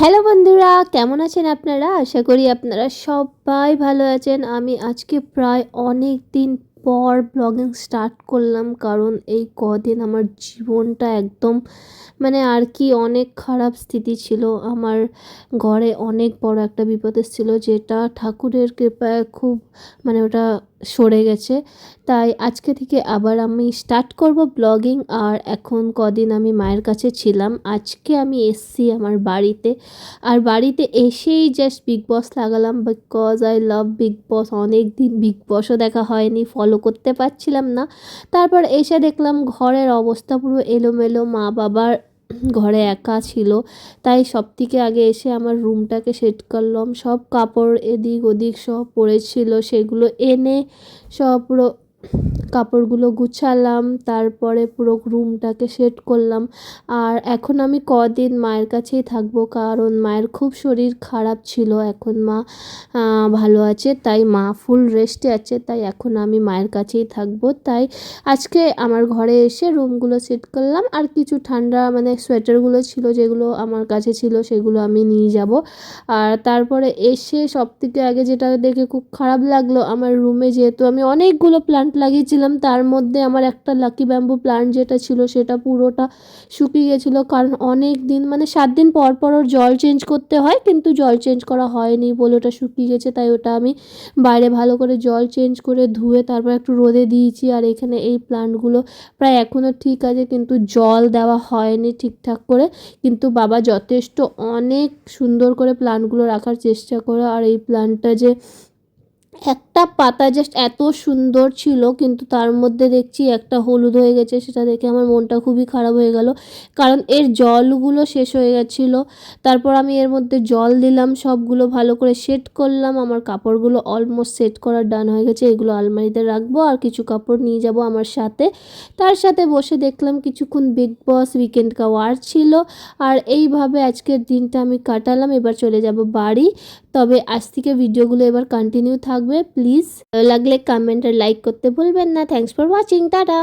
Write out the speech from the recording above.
Hello বন্ধুরা, কেমন আছেন আপনারা? আশা করি আপনারা সবাই ভালো আছেন। আমি আজকে প্রায় অনেক দিন পর ব্লগিং স্টার্ট করলাম, কারণ এই কদিন আমার জীবনটা একদম মানে আর কি অনেক খারাপ স্থিতি ছিল। আমার ঘরে অনেক বড় একটা বিপদ এসেছিল, যেটা ঠাকুরের কৃপায় খুব মানে ওটা সরে গেছে। তাই আজকে থেকে আবার আমি স্টার্ট করব ব্লগিং আর এখন কদিন আমি মায়ের কাছে ছিলাম। আজকে আমি এসছি আমার বাড়িতে। আর বাড়িতে এসেই জাস্ট বিগ বস লাগালাম because I love Bigg Boss অনেক দিন বিগ বসও দেখা হয়নি ফলো করতে পারছিলাম না। তারপর এসে দেখলাম ঘরের অবস্থা পুরো এলোমেলো মা বাবার ঘরে একা ছিল, তাই সব থেকে আগে এসে আমার রুমটাকে সেট করলাম। সব কাপড় এদিক ওদিক সব পড়েছিল, সেগুলো এনে সব কাপড়গুলো গুছালাম, তারপরে পুরো রুমটাকে সেট করলাম। আর এখন আমি কদিন মায়ের কাছেই থাকব, কারণ মায়ের খুব শরীর খারাপ ছিল এখন মা ভালো আছে, তাই মা ফুল রেস্টে আছে, তাই এখন আমি মায়ের কাছেই থাকব। তাই আজকে আমার ঘরে এসে রুমগুলো সেট করলাম, আর কিছু ঠান্ডা মানে সোয়েটারগুলো ছিল যেগুলো আমার কাছে ছিল সেগুলো আমি নিয়ে যাব। আর তারপরে এসে সব থেকে আগে যেটা দেখে খুব খারাপ লাগল, আমার রুমে যেহেতু আমি অনেকগুলো প্ল্যান্ট লাগিয়েছিলাম, তার মধ্যে আমার একটা লাকি ব্যাম্বু প্ল্যান্ট যেটা ছিল, সেটা পুরোটা শুকিয়ে গেছিল। কারণ অনেক দিন মানে সাত দিন পর পর ওর জল চেঞ্জ করতে হয়, কিন্তু জল চেঞ্জ করা হয়নি বলে ওটা শুকিয়ে গেছে, তাই ওটা আমি বাইরে ভালো করে জল চেঞ্জ করে ধুয়ে তারপর একটু রোদে দিয়েছি। আর এখানে এই প্ল্যান্টগুলো প্রায় এখনও ঠিক আছে, কিন্তু জল দেওয়া হয়নি ঠিকঠাক করে। কিন্তু বাবা যথেষ্ট অনেক সুন্দর করে প্ল্যান্টগুলো রাখার চেষ্টা করে, আর এই প্ল্যান্টটা যে একটা পাতা জাস্ট এত সুন্দর ছিল, কিন্তু তার মধ্যে দেখছি একটা হলুদ হয়ে গেছে, সেটা দেখে আমার মনটা খুবই খারাপ হয়ে গেল। কারণ এর জলগুলো শেষ হয়ে গেছিল, তারপর আমি এর মধ্যে জল দিলাম, সবগুলো ভালো করে সেট করলাম, আমার কাপড়গুলো অলমোস্ট সেট করার ডান হয়ে গেছে, এগুলো আলমারিতে রাখব আর কিছু কাপড় নিয়ে যাব আমার সাথে। তার সাথে বসে দেখলাম কিছুক্ষণ বিগ বস উইকেন্ড কাওয়ার ছিল, আর এইভাবে আজকের দিনটা আমি কাটালাম, এবার চলে যাব বাড়ি। তবে আজ থেকে ভিডিওগুলো এবার কন্টিনিউ থাকবে। প্লিজ লাগলে কমেন্ট আর লাইক করতে ভুলবেন না। Thanks for watching tata.